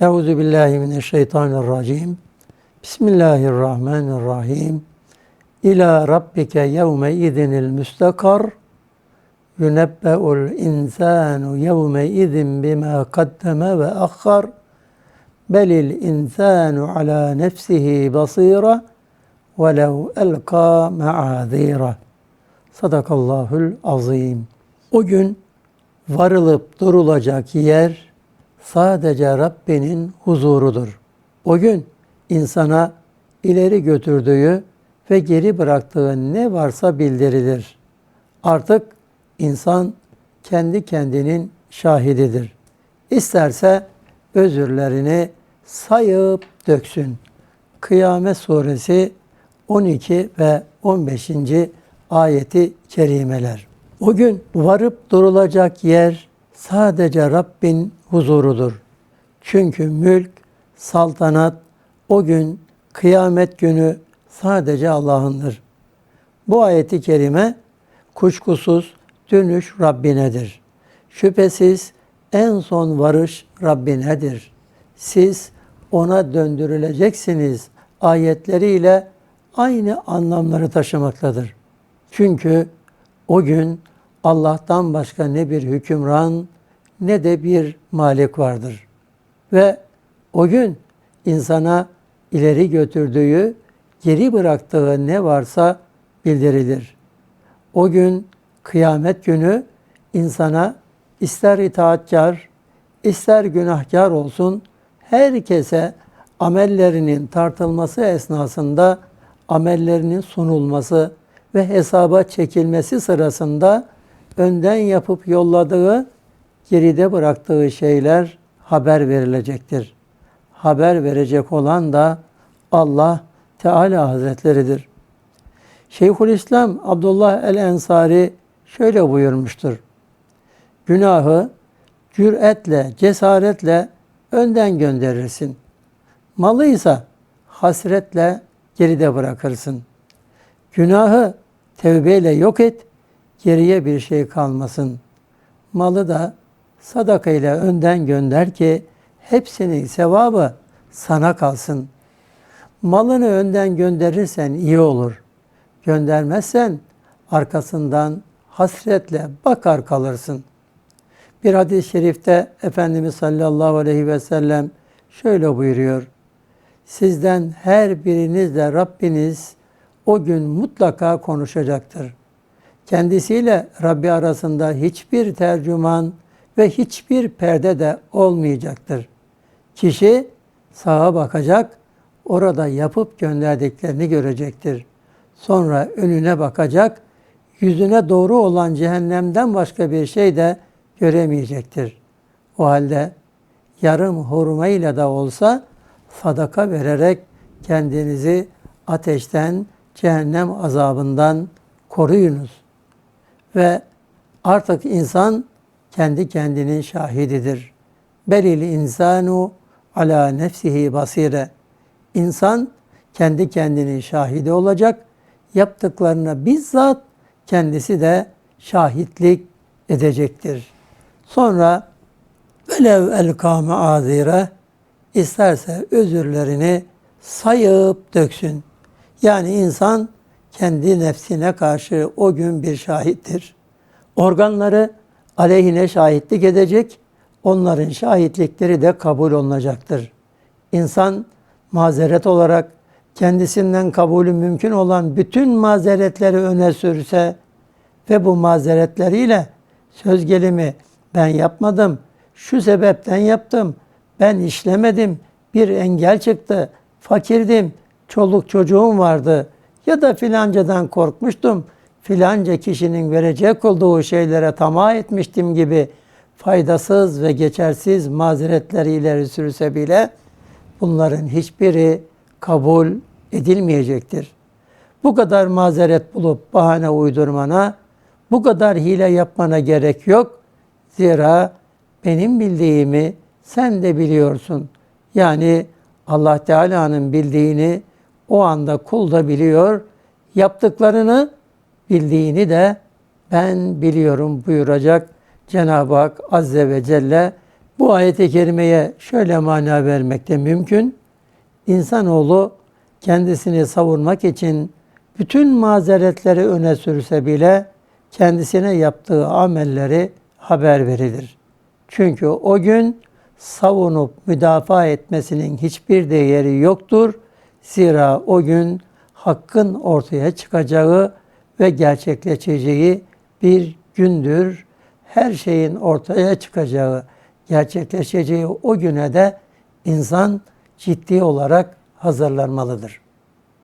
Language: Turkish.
Euzu billahi mineşşeytanirracim. Bismillahirrahmanirrahim. İlâ rabbike yevme idinil müstakar. Yunebbe'ul insanu yevme idin bima kaddeme ve akhar. Belil insanu ala nefsihi basira. Velev elka ma'azira. Sadakallahul azim. O gün varılıp durulacak yer sadece Rabbinin huzurudur. O gün insana ileri götürdüğü ve geri bıraktığı ne varsa bildirilir. Artık insan kendi kendinin şahididir. İsterse özürlerini sayıp döksün. Kıyamet suresi 12 ve 15. ayeti kerimeler. O gün varıp durulacak yer sadece Rabbin huzurudur. Çünkü mülk, saltanat o gün kıyamet günü sadece Allah'ındır. Bu ayeti kerime kuşkusuz dönüş Rabbinedir. Şüphesiz en son varış Rabbinedir. Siz ona döndürüleceksiniz ayetleriyle aynı anlamları taşımaktadır. Çünkü o gün Allah'tan başka ne bir hükümran ne de bir malik vardır. Ve o gün insana ileri götürdüğü, geri bıraktığı ne varsa bildirilir. O gün kıyamet günü insana ister itaatkar, ister günahkar olsun herkese amellerinin tartılması esnasında amellerinin sunulması ve hesaba çekilmesi sırasında önden yapıp yolladığı, geride bıraktığı şeyler haber verilecektir. Haber verecek olan da Allah Teala Hazretleridir. Şeyhülislam Abdullah el-Ensari şöyle buyurmuştur. Günahı cüretle, cesaretle önden gönderirsin. Malıysa hasretle geride bırakırsın. Günahı tevbeyle yok et, geriye bir şey kalmasın. Malı da sadaka ile önden gönder ki hepsinin sevabı sana kalsın. Malını önden gönderirsen iyi olur. Göndermezsen arkasından hasretle bakar kalırsın. Bir hadis-i şerifte Efendimiz sallallahu aleyhi ve sellem şöyle buyuruyor. Sizden her birinizle Rabbiniz o gün mutlaka konuşacaktır. Kendisiyle Rabbi arasında hiçbir tercüman ve hiçbir perde de olmayacaktır. Kişi sağa bakacak, orada yapıp gönderdiklerini görecektir. Sonra önüne bakacak, yüzüne doğru olan cehennemden başka bir şey de göremeyecektir. O halde yarım hurmayla da olsa sadaka vererek kendinizi ateşten, cehennem azabından koruyunuz. Ve artık insan kendi kendinin şahididir. Belil insanu ala nefsihi basire. İnsan kendi kendinin şahidi olacak. Yaptıklarına bizzat kendisi de şahitlik edecektir. Sonra velev el kâme azire isterse özürlerini sayıp döksün. Yani insan kendi nefsine karşı o gün bir şahittir. Organları aleyhine şahitlik edecek, onların şahitlikleri de kabul olunacaktır. İnsan mazeret olarak kendisinden kabulü mümkün olan bütün mazeretleri öne sürse ve bu mazeretleriyle söz gelimi ben yapmadım, şu sebepten yaptım, ben işlemedim, bir engel çıktı, fakirdim, çoluk çocuğum vardı ya da filancadan korkmuştum, filanca kişinin verecek olduğu şeylere tamah etmiştim gibi faydasız ve geçersiz mazeretleri ileri sürse bile bunların hiçbiri kabul edilmeyecektir. Bu kadar mazeret bulup bahane uydurmana, bu kadar hile yapmana gerek yok. Zira benim bildiğimi sen de biliyorsun. Yani Allah Teala'nın bildiğini o anda kul da biliyor. Yaptıklarını bildiğini de ben biliyorum buyuracak Cenab-ı Hak Azze ve Celle Bu ayet-i kerimeye şöyle mana vermekte mümkün. İnsanoğlu kendisini savunmak için bütün mazeretleri öne sürse bile kendisine yaptığı amelleri haber verilir. Çünkü o gün savunup müdafaa etmesinin hiçbir değeri yoktur. Zira o gün hakkın ortaya çıkacağı ve gerçekleşeceği bir gündür. Her şeyin ortaya çıkacağı, gerçekleşeceği o güne de insan ciddi olarak hazırlanmalıdır.